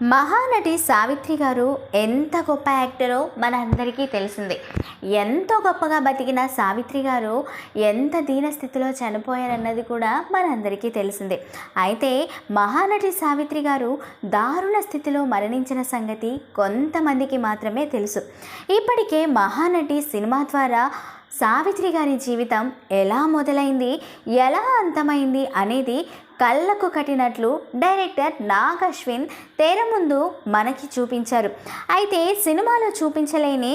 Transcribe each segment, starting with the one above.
మహానటి సావిత్రి గారు ఎంత గొప్ప యాక్టరో మనందరికీ తెలిసింది. తెలిసిందే ఎంతో గొప్పగా బతికిన సావిత్రి గారు ఎంత దీన స్థితిలో చనిపోయారన్నది కూడా మనందరికీ తెలిసిందే. అయితే మహానటి సావిత్రి గారు దారుణ స్థితిలో మరణించిన సంగతి కొంతమందికి మాత్రమే తెలుసు. ఇప్పటికే మహానటి సినిమా ద్వారా సావిత్రి గారి జీవితం ఎలా మొదలైంది ఎలా అంతమైంది అనేది కళ్ళకు కట్టినట్లు డైరెక్టర్ నాగ్ అశ్విన్ తెర ముందు మనకి చూపించారు. అయితే సినిమాలో చూపించలేని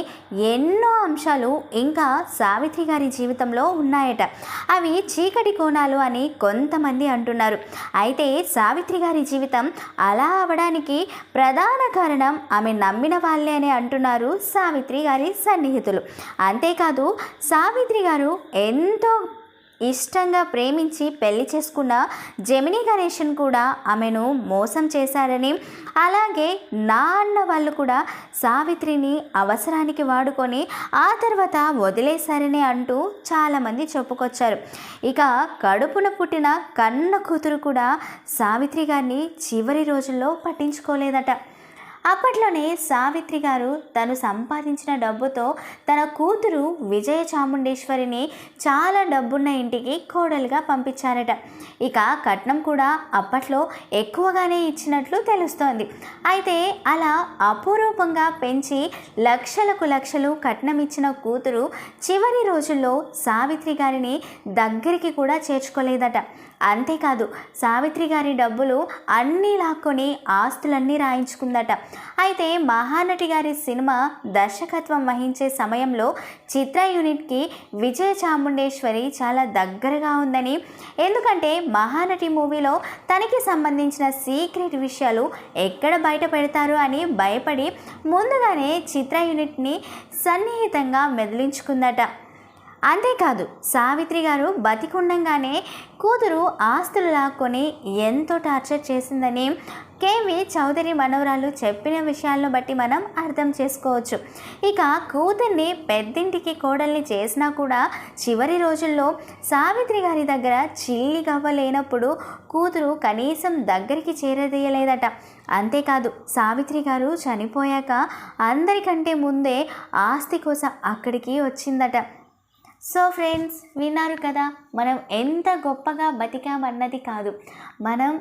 ఎన్నో అంశాలు ఇంకా సావిత్రి గారి జీవితంలో ఉన్నాయట. అవి చీకటి కోణాలు అని కొంతమంది అంటున్నారు. అయితే సావిత్రి గారి జీవితం అలా అవడానికి ప్రధాన కారణం ఆమె నమ్మిన వాళ్ళే అని అంటున్నారు సావిత్రి గారి సన్నిహితులు. అంతేకాదు సావిత్రి గారు ఎంతో ఇష్టంగా ప్రేమించి పెళ్ళి చేసుకున్న జమినీ గణేషన్ కూడా ఆమెను మోసం చేశారని అలాగే నా అన్న వాళ్ళు కూడా సావిత్రిని అవసరానికి వాడుకొని ఆ తర్వాత వదిలేశారని అంటూ చాలామంది చెప్పుకొచ్చారు. ఇక కడుపున పుట్టిన కన్న కూతురు కూడా సావిత్రి గారిని చివరి రోజుల్లో పట్టించుకోలేదట. అప్పట్లోనే సావిత్రి గారు తను సంపాదించిన డబ్బుతో తన కూతురు విజయ చాముండేశ్వరిని చాలా డబ్బున్న ఇంటికి కోడలుగా పంపించారట. ఇక కట్నం కూడా అప్పట్లో ఎక్కువగానే ఇచ్చినట్లు తెలుస్తోంది. అయితే అలా అపురూపంగా పెంచి లక్షలకు లక్షలు కట్నం ఇచ్చిన కూతురు చివరి రోజుల్లో సావిత్రి గారిని దగ్గరికి కూడా చేర్చుకోలేదట. అంతేకాదు సావిత్రి గారి డబ్బులు అన్నీ లాక్కొని ఆస్తులన్నీ రాయించుకుందట. అయితే మహానటి గారి సినిమా దర్శకత్వం వహించే సమయంలో చిత్ర యూనిట్కి విజయ చాముండేశ్వరి చాలా దగ్గరగా ఉందని ఎందుకంటే మహానటి మూవీలో తనకి సంబంధించిన సీక్రెట్ విషయాలు ఎక్కడ బయట పెడతారు అని భయపడి ముందుగానే చిత్ర యూనిట్ని సన్నిహితంగా మెదిలించుకుందట. అంతేకాదు సావిత్రి గారు బతికుండంగానే కూతురు ఆస్తులు లాక్కొని ఎంతో టార్చర్ చేసిందని కేవి చౌదరి మనవరాలు చెప్పిన విషయాలను బట్టి మనం అర్థం చేసుకోవచ్చు. ఇక కూతుర్ని పెద్దింటికి కోడల్ని చేసినా కూడా చివరి రోజుల్లో సావిత్రి గారి దగ్గర చిల్లి గవ్వ లేనప్పుడు కూతురు కనీసం దగ్గరికి చేరదీయలేదట. అంతేకాదు సావిత్రి గారు చనిపోయాక అందరికంటే ముందే ఆస్తి కోసం అక్కడికి వచ్చిందట. సో ఫ్రెండ్స్ విన్నారు కదా మనం ఎంత గొప్పగా బతికామన్నది కాదు. మనం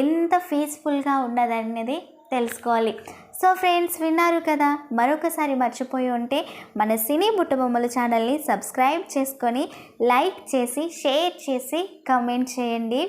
ఎంత పీస్ఫుల్గా ఉన్నదన్నది తెలుసుకోవాలి. సో ఫ్రెండ్స్ విన్నారు కదా మరొకసారి మర్చిపోయి ఉంటే మన సినీ బుట్టబొమ్మల ఛానల్ని సబ్స్క్రైబ్ చేసుకొని లైక్ చేసి షేర్ చేసి కమెంట్ చేయండి.